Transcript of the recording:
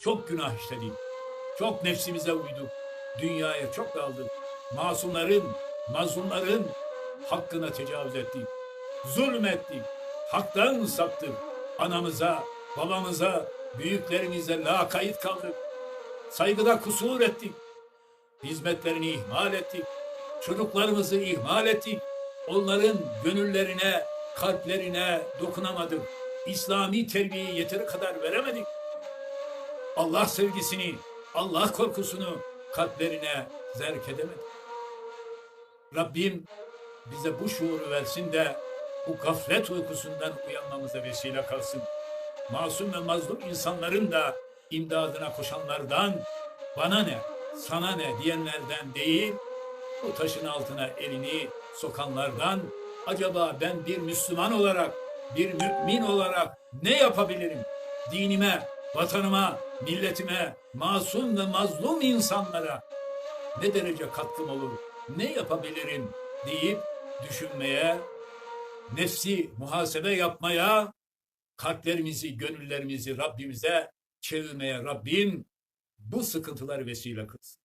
Çok günah işledik. Çok nefsimize uyduk. Dünyaya çok daldık. Masumların, mazlumların hakkına tecavüz ettik. Zulmettik. Haktan saptık. Anamıza, babamıza, büyüklerimize lakayt kaldık. Saygıda kusur ettik. Hizmetlerini ihmal ettik. Çocuklarımızı ihmal ettik. Onların gönüllerine, kalplerine dokunamadık. İslami terbiyeyi yeteri kadar veremedik. Allah sevgisini, Allah korkusunu kalplerine zerk edemedik. Rabbim bize bu şuuru versin de bu gaflet uykusundan uyanmamıza vesile kalsın. Masum ve mazlum insanların da imdadına koşanlardan bana ne, sana ne diyenlerden değil, bu taşın altına elini sokanlardan acaba ben bir Müslüman olarak, bir mümin olarak ne yapabilirim? Dinime, vatanıma, milletime, masum ve mazlum insanlara ne derece katkım olur, ne yapabilirim deyip düşünmeye, nefsi muhasebe yapmaya, kalplerimizi, gönüllerimizi Rabbimize çevirmeye Rabbim bu sıkıntıları vesile kılsın.